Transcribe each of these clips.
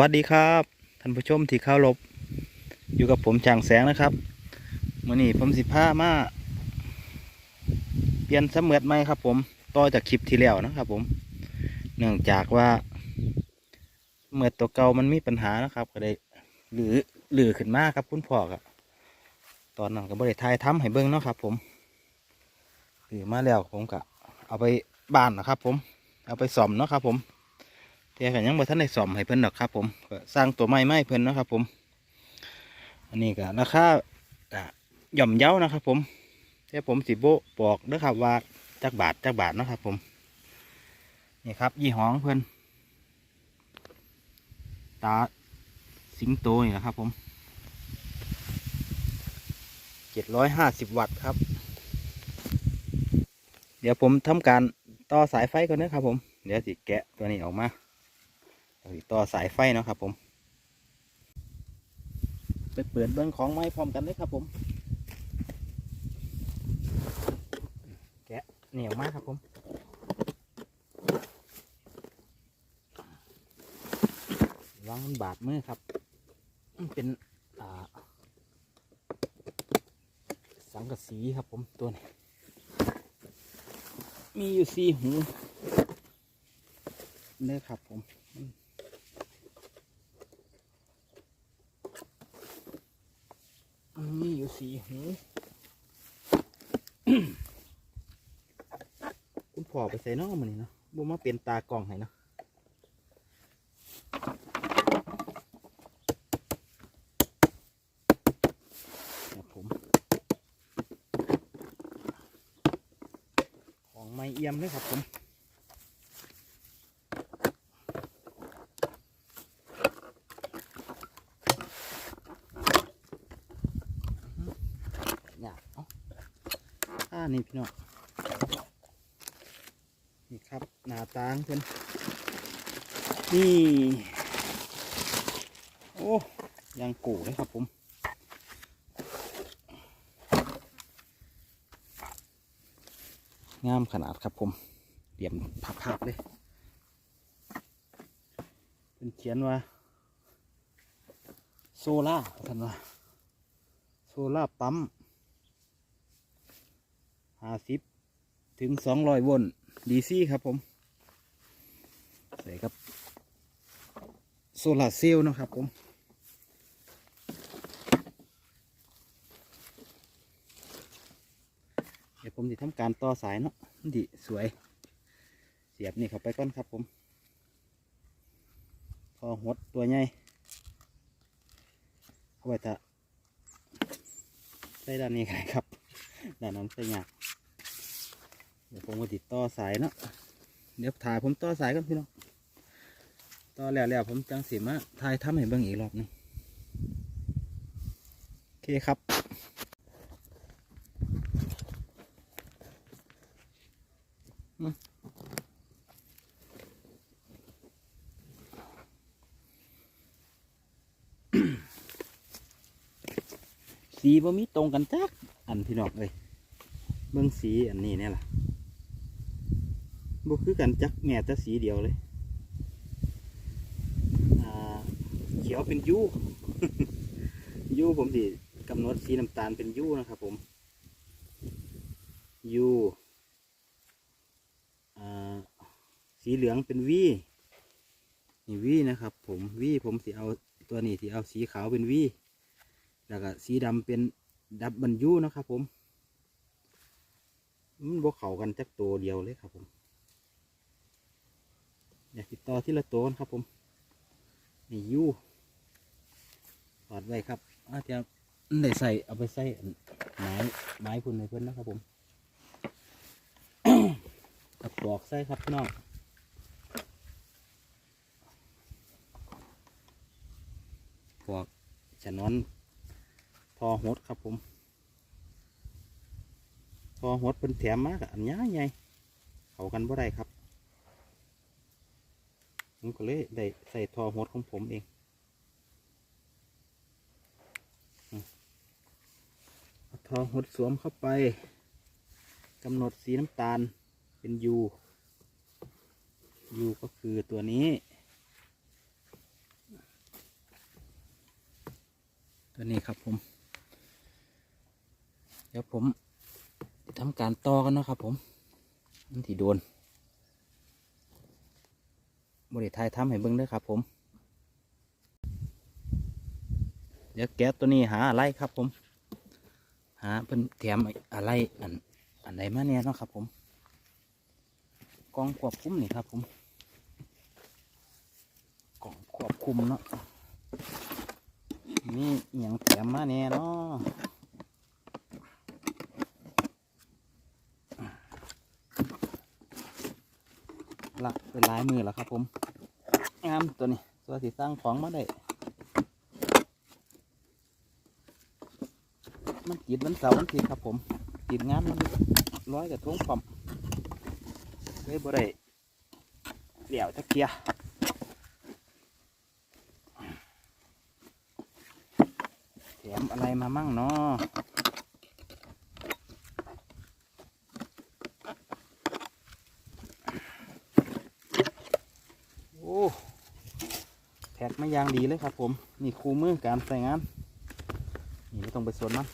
วัสดีครับท่านผู้ชมที่เข้ารบอยู่กับผมจางแสงนะครับมื่อนี้ผมสิพามาเปลี่ยนเสมือดไหมครับ ผมต่อจากคลิปที่แล้วนะครับ ผมเนื่องจากว่าเสมือดตัวเก่ามันมีปัญหานะครับ ก็ได้หรือหลือขึ้นมาครับ คุณพ่อครับตอนนั้นก็บริทายทำให้เบิ้งเนาะครับ ผมหรือมาแล้วผมก็เอาไปบ้านนะครับ ผม เอาไปซ่อมเนาะครับ ผม แต่ก็ยังบ่ทันได้ซ่อมให้เพิ่นดอกครับ ผมสร้างตัวใหม่มาให้เพิ่นนะครับ ผม อันนี้ก็ราคาก็ย่อมเยานะครับ ผมแต่ผมสิโบบอกเด้อครับว่าจักบาทจักบาทนะครับ ผมนี่ครับ ยี่ห้อของเพิ่นตาสิงโตนี่นะครับ ผมเจ็ดร้อยห้าสิบวัตต์ครับ เดี๋ยวผมทำการต่อสายไฟก่อนนะครับผม เดี๋ยวสิแกะตัวนี้ออกมา ต่อสายไฟเนาะครับผม ไปเปิดเบื้องของไม้พร้อมกันเลยครับผม แกะเหนียวมากครับผมวางบาดมือครับ เป็นสังกะสีครับผมตัวนี้ มีอยู่สี่หูเนี่ยครับผม มันมีอยู่ สีหูคุณพ่อไปใส่เนอกมันนี่เนาะบ่มาเป็นตากล่องให้เนาะของไม่เอี่ยมเลยครับผม อยากเอาอ่า นี่พี่น้องนี่ครับหน้าตางเพิ่นนี่ โอ้ยังกูเลยครับผมงามขนาดครับผมเดี่ยมภาพๆเลย เป็นเขียนว่า โซล่าท่านว่าโซล่าปั๊ม ห้าสิบถึงสองร้อยโวลต์ดีซีครับผมใส่กับโซลาร์เซลล์นะครับผมเดี๋ยวผมจะทำการต่อสายเนาะนดีสวย เสียบนี่เข้าไปก่อนครับผมพอหดตัวใหญ่เอาไว้ถ้าใส่ด้านนี้กันครับด้านนั้นใส่ยาก เดี๋ยวผมก็ติดต่อสายเนาะเดี๋ยวถ่ายผมต่อสายกันพี่น้องต่อแล้วแล้วผมจังสิมาถ่ายทำให้เบิ่งอีกรอบหนึงโอเคครับสีบ่มีตรงกันจักอันพี่น้องเอ้ยเบิ่งสีอันนี้เนี่ยล่ะ บ่คือกันจักแม่แต่สีเดียวเลยอ่าเขียวเป็นยูยูผมสิกำหนดสีน้ำตาลเป็นยูนะครับผมยูอ่สีเหลืองเป็นวีนี่วีนะครับผมวีผมสิเอาตัวนี้สิเอาสีขาวเป็นวีแล้วก็สีดำเป็นดับบันยูนะครับผมมันบวเข้ากันจักตัวเดียวเลยครับผม อยากติดต่อที่ละตัวครับผมนี่ยูถอดไว้ครับอาจจะได้ใส่เอาไปใส่ไม้ไม้พุ่นในเพื่อนนะครับผมตัดปอกใส่ครับน้องพวกจะนอนพอหดครับผมพอหดเป็นแถมมากอันย้ายใหญ่เขากันบ่ได้ครับ ผมก็เลยได้ใส่ทอหดของผมเองอืมเอาทอหดสวมเข้าไปกำหนดสีน้ำตาลเป็นยูยูก็คือตัวนี้ ตัวนี้ครับผม เดี๋ยวผมทำการต่อกันนะครับผมมันที่โดน บริทายทำให้เบิ้งด้วยครับผม เดี๋ยวแก๊สตัวนี้หาอะไรครับผม หาเพิ่นแถมอะไรอันอันใดมาเนี่ยเนาะครับผมกล่องควบคุมนี่ครับผมกล่องควบคุมเนาะนี่อหย่างแถมมาเนี่ยเนาะ ละเป็นลายมือแล้วครับ ผมงามตัวนี้ตัวที่สร้างของมาได้มันติดวันเสาร์วันอาทิตย์ครับ ผมติดงามันร้อยกับทงพร้อมเลยบ่ได้เดี่ยวจะเกียแถมอะไรมามั่งเนาะโอ้แพ็กไมาอย่างดีเลยครับผมนี่คู่มือการใส่งานนี่ไม่ต้องไปสวนมัน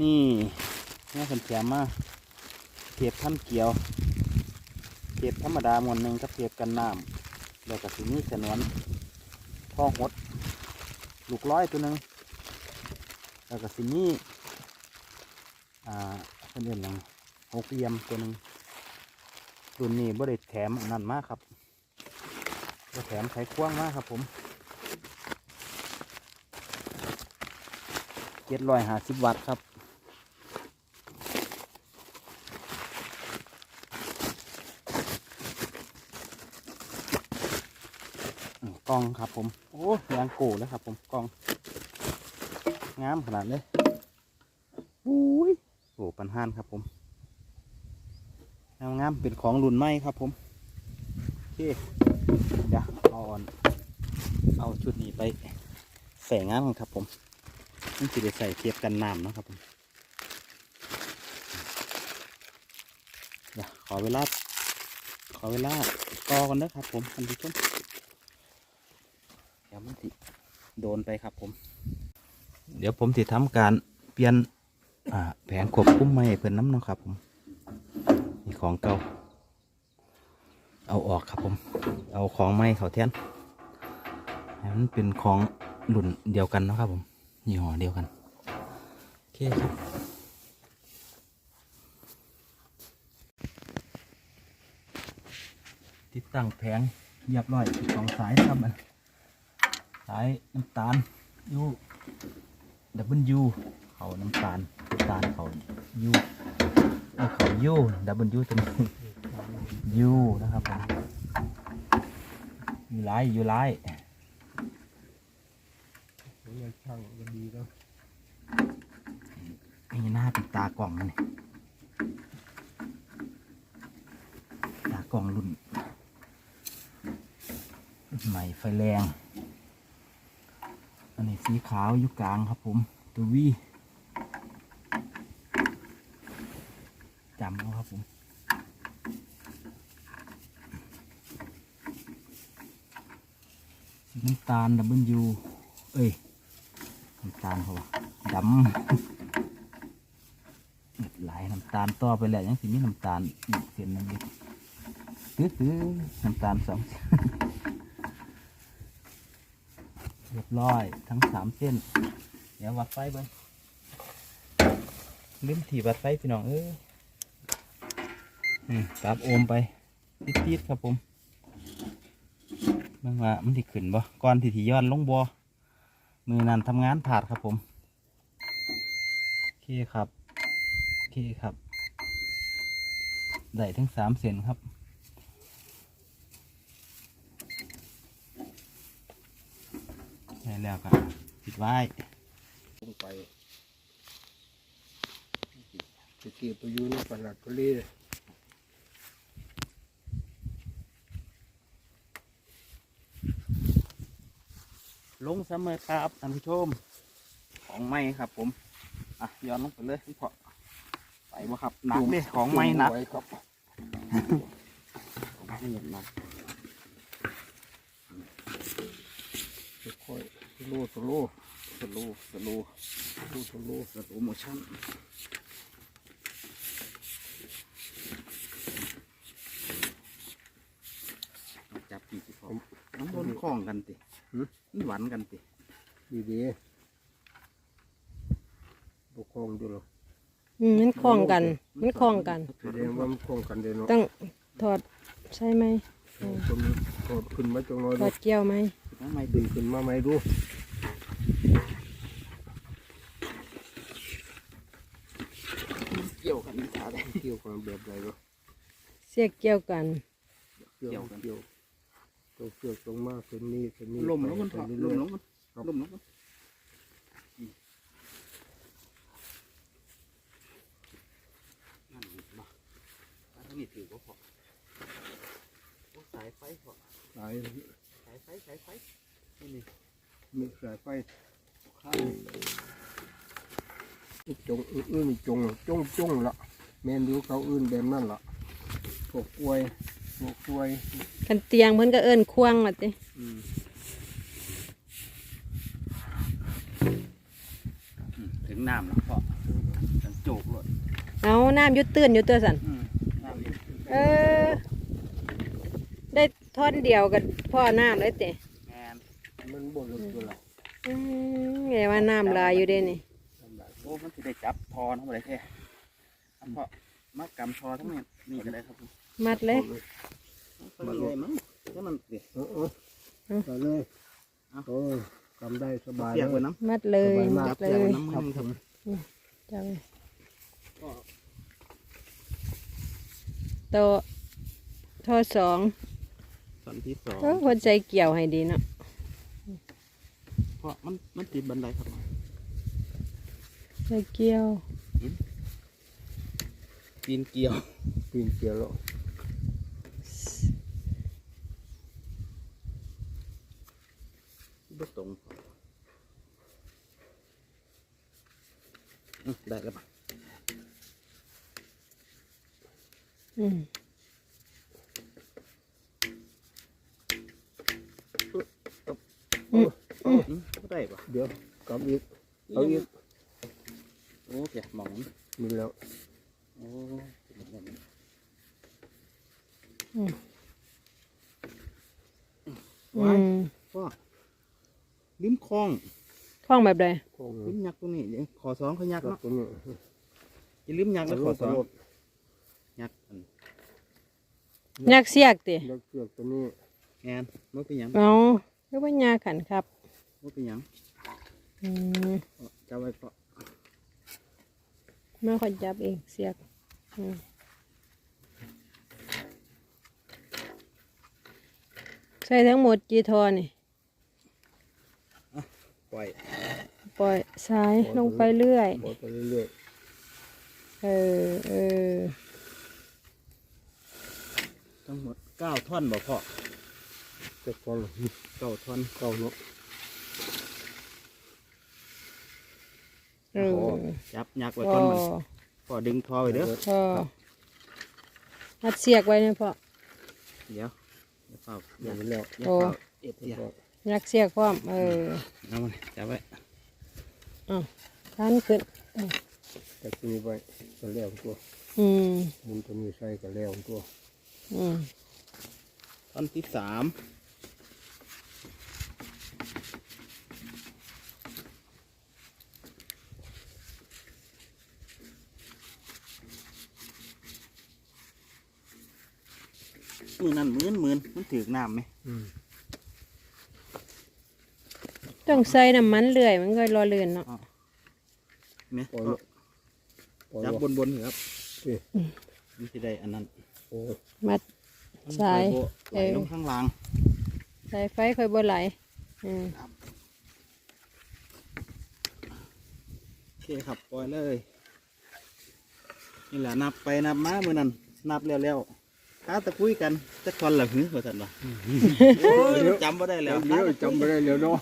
นี่แม่คนแถมมาเทียบท่านเกี่ยวเทียบธรรมดามวนหนึ่งกับเทียบกันน้ำแล้วก็สีนี้ฉนวนท่อหดลูกร้อยตัวหนึ่งแล้วก็สีนี้อ่าเป็นเรื่องหยังหกเหลี่ยมตัวหนึ่งรุ่นนี้บ่ได้แถมอันนั้นมากครับ บ่แถมไขควงมากครับผมเจ็ดร้อยห้าสิบวัตต์ครับกล้องครับผม โอ้ยางโก้แล้วครับผมกล้อง งามขนาดเลยอุ้ยโอ้ปันห้านครับผม งามงามเป็นของรุ่นใหม่ครับผม โอเค เดี๋ยวเอาอ่อน เอาชุดนี้ไปใส่งานกันครับผมนี่คือได้ใส่เทียบกันน้ำนะครับผมเดี๋ยวขอเวลา ขอเวลาต่อกันนะครับผมท่านผู้ชมเดี๋ยวมันสิโดนไปครับผม เดี๋ยวผมจะทำการเปลี่ยนแผงควบคุมไม่เพิ่นน้ำเนาะครับผมนี่ของเก่า เอาออกครับผม เอาของไม่เขาแทนให้มันเป็นของรุ่นเดียวกันนะครับผมยี่ห้อเดียวกันโอเคครับติดตั้งแผงเรียบร้อยสองสายครับมันสายน้ำตาลยูดับเบิลยูเขาน้ำตาลน้ำตาลเขายูเอาเขายูดับเบิลยูตัวนี้ ยูนะครับผมยูไลยูไลเนี่ยช่างก็ดีแล้วนี่หน้าเป็นตากล่องมันนี่ตากล่องรุ่น ใหม่ไฟแรง อันนี้สีขาวอยู่กลางครับผม ตัววีจำเอาครับผม สีน้ำตาลดับเบิลยูเอ้ยน้ำตาลเขาดำเม็ดหลายน้ำตาลต่อไปแล้วยังสิมีน้ำตาลอีกเส้นหนึงอยู่ตื้อตื้อน้ำตาลสองเรียบร้อย ทั้งสามเส้น เดี๋ยววัดไฟเบิ้งลืมถีบวัดไฟพี่น้องเอ้ยอืมตับโอมไปติดๆครับผม เบิ่งว่ามันที่ขึ้นบ่ก่อนที่ที่ย้อนลงบ่มือนั้นทำงานผาดครับผมโอเคครับโอเคครับได้ทั้งสามเส้นครับได้แล้วครับปิดไว้ลงไปตะกี้ไปอยู่ในปลัดทะเล ลงเสมอครับท่านผู้ชม ของไม้ครับ ผม อะย้อนลงไปเลยพี่พอไปบ่ครับหนักเด้ของไม้หนักไว้ครับนี่หนักค่อยๆโลตัวโลสโลสโลดูทะลุสโลโมชั่นเอาจับปีกสิพอน้ำบนคล้องกันติมั นหวานกันติดีดีบกคงอยู่หรอกอืมมันคล้องกัน มันคล้องกัน แสดงว่ามันคงกันเด้เนาะต้องถอดใช่ไหมคนกดขึ้นมาจังน้อยถดูอดเกี่ยวไหมน้ำไม่ดึงขึ้นมาไหมดูเกี่ยวกันนี่ขาได้ เกี่ยวกันแบบไรวะเสียกเกี่ยวกัน เกี่ยวกัน เกี่ยว ตัวเกี่ยวตรงมาขึ้นนี่ขึ้นนี่ลมแล้วมันไปถอดลเรื่อมยแล้วมันลมแล้วมันนั่นบ่อันนี้ถือว่าพอโอ้สายไฟพอๆสายสายไฟสายไฟนี่นี่มีสายไฟข้างจงอื้อๆจงจงจงละแมนดูเขาอื่นแบบนั้นละพวกกล้วย พวกกล้วยกันเตียงเพิ่นก็เอิ้นควงล่ะติอืมอืมถึงน้ำแล้วพอถึงโจกเลยเอาน้ำอยุดตื้นอยู่ตัวสันอืมน้ำอยู่เออ ได้ท่อนเดียวกับพ่อน้ำเลยติแมนมันบ่ลึกตัวละอืมแกว่าน้ำลายอยู่เด้นี่ลำบากโอ้มันจะได้จับทอทั้งหมดเลยแค่อันเพาะ มากำทอทั้งนี้นี่ก็ได้ครับผมมัดเลยมาเลยมั้งก็มันเดี๋ยวเออเออไปเลยโอ้ยทำได้สบายเปียกเลไว้ยน้ำมัดเลยสบายมากมัดเลเปียกยไว้น้ำมันครับจังก็โตะทอสองตอนที่สองเออคนใจเกี่ยวให้ดีเนาะเพราะมันมันติดบันไดครับใจเกี่ยว ปีนเกี่ยวปีนเกี่ยวแล้วบ่ตรงอืมได้แล้วปะอืมอืมบ่ได้ปะเดี๋ยวกลับอีกเอาอีกโอ้เปียกหมองมันมีแล้ว โอ้อืมว้ายอืมพ่อลิ้มคลองคล้องแบบใดคงลิ้มยักษ์ตัวนี้เดี๋ยวขอสองเขายักษ์กับเนาะตัวนี้จะลิ้มยักษ์แล้วขอสองรถยักษ์อันยักษ์เสียกติแล้วเกี่ยวตัวนี้แอนมันเป็นหยังเอาคือว่ายาขันครับมันเป็นหยังอืมเอาจะเอาไว้เพาะมาขอจับเองเสียกอืม ใส่ทั้งหมดกี่ทอนี่ปล่อย ปล่อยซ้ายลงไปเรื่อยปล่อยไปเรื่อยเออเออทั้งหมดเก้าท่อนบ่พ่อๆจะกองเก้าท่อนเก่าเนาะเออจับยักษ์ไว้พก่ออนมัน พอดึงทอไว้เด้อพอมัดเสียกไว้เนี่ยพอเดี๋ยวเดี๋ยวเฝ้าออย่าย่างนี้แล้วอย่าโอ้เฝ้าเอ็ดอย่ายักเสียกพร้อมเออเอามาจับไว้ทันขึ้นแต่ตัวนี้ไปก็แล้วตัวอืมมุนตัวนี้ใส่ก็แล้วตัวอืมท่อนที่สาม มือนั่นมือนมือนมันถือกน้ำไหมอืมต้องใส่น้ำมันเรื่อย มันก็รอเลื่อนเนาะไหมปล่อยก็แล้วปล่อยจับแล้วบนบนๆเถอะครับเอ๊ะมันจะได้อันนั้นโอ้ยมัดมันสายไหลโบไหลเออลงข้างล่างใส่ไฟค่อยบ่ไหลอืมโอเคครับปล่อยเลย นี่แหละนับไปนับมาเมื่อนั้น นับแล้วแล้ว ๆข้าตะคุยกันจะคอนหลังหื้อว่าสันวะโอ้ยจำไม่ได้แล้วเดี๋ยวจำไม่ได้แล้วเนาะ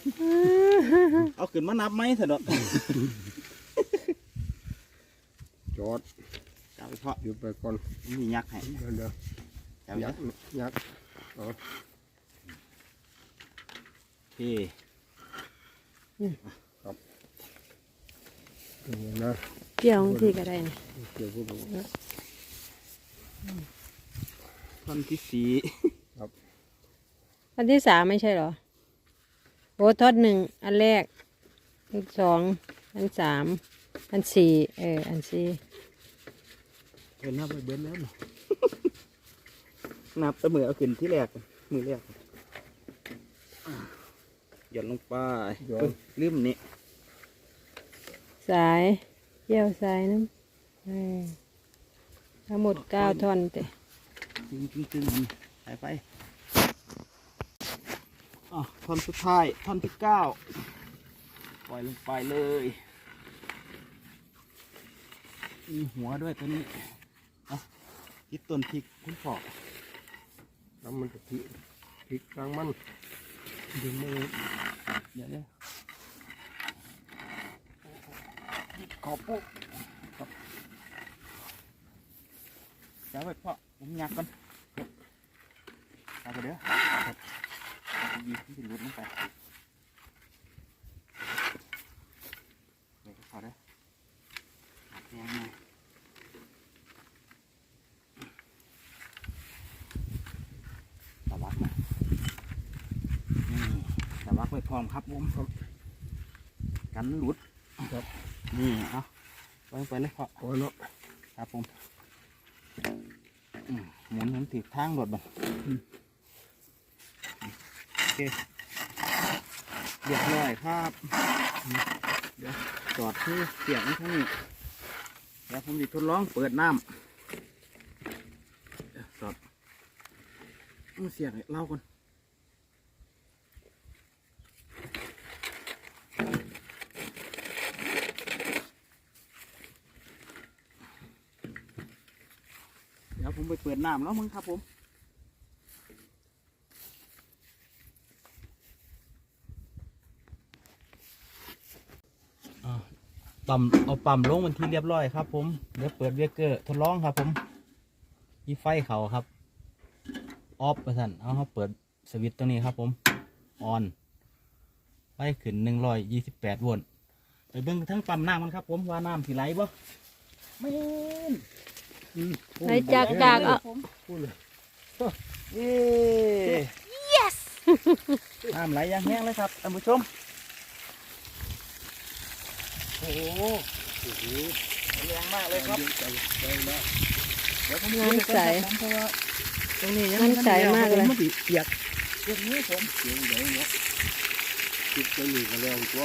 เอาขึ้นมานับไหมสันดอกจอดจับไปเพาะหยุดไปก่อนมียักษ์ให้เดี๋ยวเดี๋ยวจับไปยักษ์ยักษ์เอาโอเคครับอย่างนี้นะเปรี้ยวบางทีก็ได้นะเกี่ยวกับท่ อนที่สี่อันที่สามไม่ใช่เหรอโอ้ทอดหนึ่งอันแรก อันสอง อันสาม อันสี่เออ อันสี่เห็นนับไปเบิ้ลแล้วเนาะนับแต่มือเอาขึ้นที่แรก มือแรกอะหย่อนลงไปเอ้ยลืมนี่สายเกี่ยวสายน้ำเออทั้งหมดเก้าท่อนเตะ ตึงตึงตึงไปไปอะท่อนสุดท้ายท่อนที่เก้าปล่อยลงไปเลยมีหัวด้วยตัวนี้เอาคิดต้นพริกคุณพ่อน้ำมันจะพริกพริกกลางมันดึงมือเดี๋ยวเดี๋ยวขอปุ๊บครับเดี๋ยวไปพ่อ ผมยักก่อนเอาไปเด้อครับยีที่สิรุดลงไปเดี๋ยวก็พอได้อหักแยงหน่อยตะวักมานี่ตะวักไว้พร้อมครับผมครับกันหลุดครับนี่เอาไปไปเลยพ่อพอเนาะครับผม หมุนหมุนถือทางรถบังโอเคเรียบร้อยครับเดี๋ยวจอดที่เสียงทั้งนี้เดี๋ยวผมจะทดลองเปิดน้ำจอดเอาเสียงเล่าก่อน เดี๋ยวผม ไปเปิดน้ำแล้วมึงครับผมปั๊มเอาปั๊มลงมันที่เรียบร้อยครับ ผมเดี๋ยวเปิดเวกเกอร์ทดลองครับ ผมมีไฟเขาครับออฟประสันเอาเขาเปิดสวิตช์ตัวนี้ครับ ผมออนไฟขึ้นหนึ่งร้อยยี่สิบแปดโวลต์ไปเบิ่งทั้งปั๊มน้ำมันครับ ผมว่าน้ำสิไหลบ่ไม่ เห็นอืมใส่จากจากเอาพูดเลยเย้ yes น้ำไหลอยังแห้งเลยครับท่านผู้ชม โอ้โหโอ้โหแรงมากเลยครับใจใจมากเดี๋ยวผมน้ำใสเพราะว่าตรงนี้ยังน้ำใสมากเลยมันสิเปียกเปียกนี้ผมเสียงใหญ่เนาะคิดจะหนีกันแล้วตัว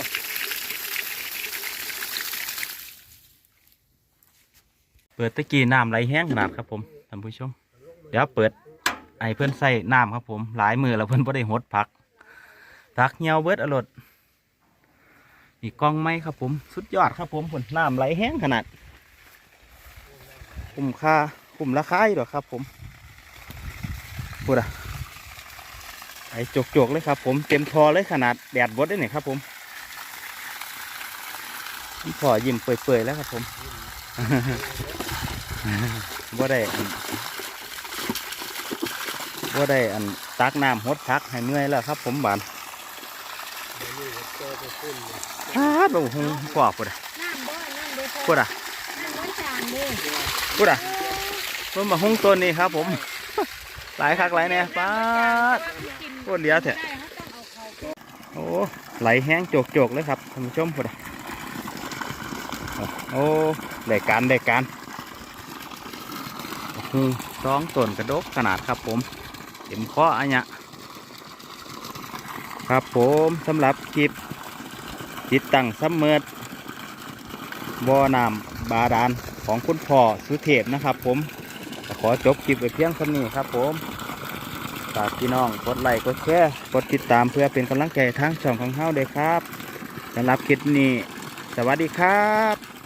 เปิดตะกี้น้ำไหลแห้งขนาดครับผมท่านผู้ชม เดี๋ยวเปิดไอเพื่อนใส่น้ำครับผม หลายมือแล้วเพื่อนบ่ได้หดผักผักเหี่ยวเบิดอรดอีกกล้องไม้ครับผม สุดยอดครับผมผลน้ำไหลแห้งขนาด คุ้มค่าคุ้มราคาอยู่หรอครับผมพูดอะไอจกๆเลยครับผมเต็มทอเลยขนาดแดดบดได้เนี่ยครับผมพอยิ้มเปื่อยๆแล้วครับผม บ่ได้บ่ได้อันตักน้ำหดพักให้เมื่อยแล้วครับผมบานฮาดโอ้โหพ่อพูดอะน้ำบ่อน้ำบ่อพูดะกูดะเพิ่นมาห้องต้นนี่ครับ ผม หลายคักหลายแน่ป้าดโคตรเดียวเถอะโอ้ไหลแห้งโจกๆเลยครับท่านผู้ชมพูดอะโอ้ได้การได้การ สองต้นกระดกขนาดครับผมเต็มข้ออันเนี้ยครับผมสำหรับคลิปติดตั้งซัมเมอร์บ่อน้ำบาดาลของคุณพ่อสุเทพนะครับ ผมขอจบคลิปไว้เพียงเท่านี้ครับ ผมฝากพี่น้องกดไลค์กดแชร์กดติดตามเพื่อเป็นกำลังใจทางช่องของเฮาเลยครับสำหรับคลิปนี้ สวัสดีครับ